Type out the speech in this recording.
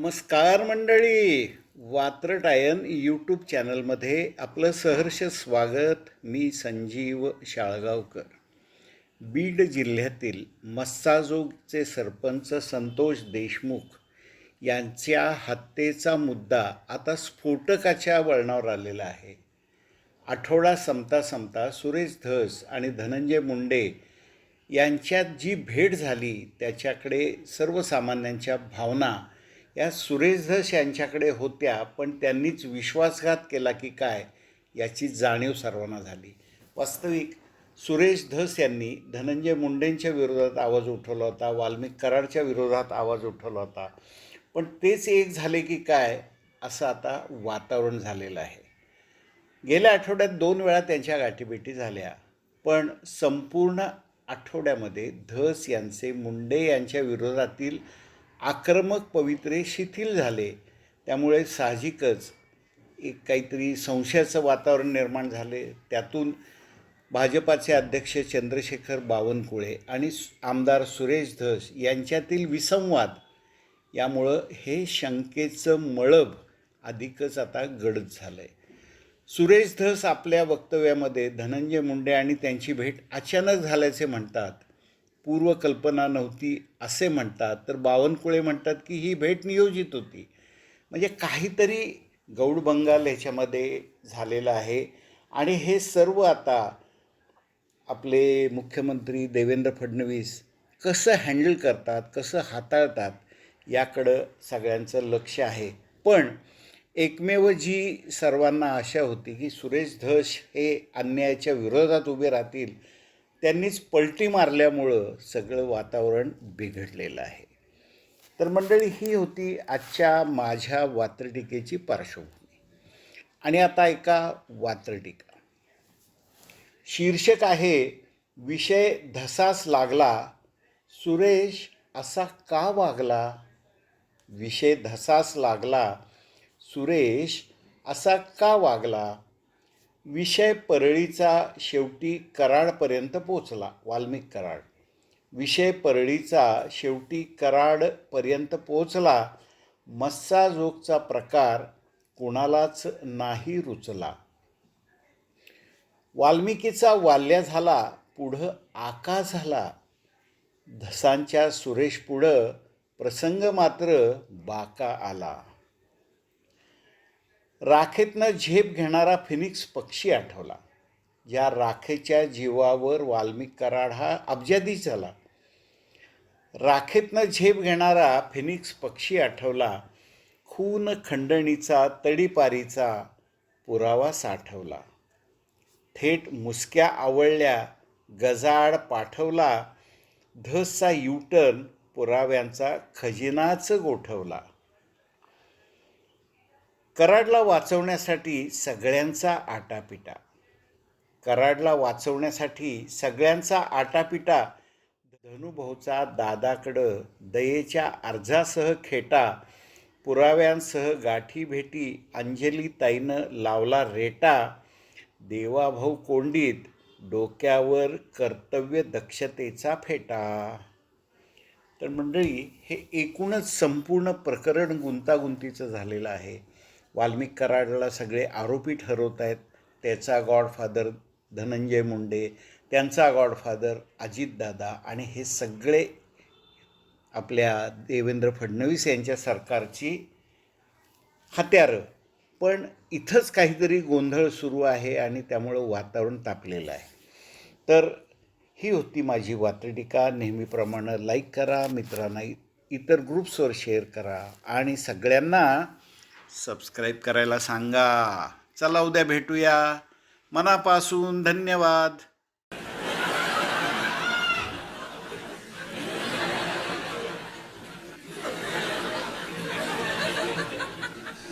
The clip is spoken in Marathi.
नमस्कार मंडळी. वात्रटायन यूट्यूब चॅनलमध्ये आपलं सहर्ष स्वागत. मी संजीव शाळगावकर. बीड जिल्ह्यातील मस्साजोगचे सरपंच संतोष देशमुख यांच्या हत्येचा मुद्दा आता स्फोटकाच्या वळणावर आलेला आहे. आठवडा संपता संपता सुरेश धस आणि धनंजय मुंडे यांच्यात जी भेट झाली त्याच्याकडे सर्वसामान्यांच्या भावना या सुरेश धस यांच्याकडे होत्या पण त्यांनीच विश्वासघात केला की काय याची जाणीव सर्वांना झाली. वास्तविक सुरेश धस यांनी धनंजय मुंडेंच्या विरोधात आवाज उठवला होता वाल्मिक कराडच्या विरोधात आवाज उठवला होता. पण तेच एक झाले की काय असं आता वातावरण झालेलं आहे. गेल्या आठवड्यात दोन वेळा त्यांच्या गाठीभेटी झाल्या पण संपूर्ण आठवड्यामध्ये धस यांचे मुंडे यांच्या विरोधातील आक्रमक पवित्रे शिथिल झाले. त्यामुळे साहजिकच एक काहीतरी संशयाचं वातावरण निर्माण झाले. त्यातून भाजपाचे अध्यक्ष चंद्रशेखर बावनकुळे आणि सु- आमदार सुरेश धस यांच्यातील विसंवाद यामुळं हे शंकेचं मळब अधिकच आता गडद झालं आहे सुरेश धस आपल्या वक्तव्यामध्ये धनंजय मुंडे आणि त्यांची भेट अचानक झाल्याचे म्हणतात. पूर्वकल्पना नव्हती असे म्हणतात. तर बावनकुळे म्हणतात की ही भेट नियोजित होती. म्हणजे काहीतरी गौड बंगाल ह्याच्यामध्ये झालेलं आहे. आणि हे सर्व आता आपले मुख्यमंत्री देवेंद्र फडणवीस कसं हँडल करतात कसं हाताळतात याकडं सगळ्यांचं लक्ष आहे. पण एकमेव जी सर्वांना आशा होती की सुरेश धस हे अन्यायाच्या विरोधात उभे राहतील त्यांनीच पलटी मारल्यामुळं सगळं वातावरण बिघडलेलं आहे. तर मंडळी ही होती आजच्या माझ्या वात्रटिकेची पार्श्वभूमी. आणि आता एका वात्रटिका. शीर्षक आहे विषय धसास लागला सुरेश असा का वागला? विषय धसास लागला सुरेश असा का वागला? विषय परळीचा शेवटी कराडपर्यंत पोचला वाल्मिक कराड. विषय परळीचा शेवटी कराडपर्यंत पोचला मस्साजोगचा प्रकार कोणालाच नाही रुचला. वाल्मिकीचा वाल्या झाला पुढं आका झाला. धसांच्या सुरेश पुढं प्रसंग मात्र बाका आला. राखेतनं झेप घेणारा फिनिक्स पक्षी आठवला. या राखेच्या जीवावर वाल्मिक कराड हा अब्जादी झाला. राखेतनं झेप घेणारा फिनिक्स पक्षी आठवला. खून खंडणीचा तडीपारीचा पुरावा साठवला. थेट मुसक्या आवळल्या गजाड पाठवला. धसचा युटर्न पुराव्यांचा खजिनाच गोठवला. कराडला वाचवण्यासाठी सगळ्यांचा आटापिटा. कराडला वाचवण्यासाठी सगळ्यांचा आटापिटा धनुभाऊचा दादाकडं दयेच्या अर्जासह खेटा पुराव्यांसह गाठी भेटी अंजली ताईनं लावला रेटा देवाभाऊ कोंडीत डोक्यावर कर्तव्य दक्षतेचा फेटा. तर मंडळी हे एकूणच संपूर्ण प्रकरण गुंतागुंतीचं झालेलं आहे. वाल्मिक कराडला सगळे आरोपी ठरवत आहेत. त्याचा गॉडफादर धनंजय मुंडे त्यांचा गॉडफादर अजितदादा आणि हे सगळे आपल्या देवेंद्र फडणवीस यांच्या सरकारची हत्यारं. पण इथंच काहीतरी गोंधळ सुरू आहे आणि त्यामुळं वातावरण तापलेलं आहे. तर ही होती माझी वात्रटिका. नेहमीप्रमाणे लाईक करा मित्रांना इतर ग्रुप्सवर शेअर करा आणि सगळ्यांना सबस्क्राईब करायला सांगा. चला उद्या भेटूया. मनापासून धन्यवाद.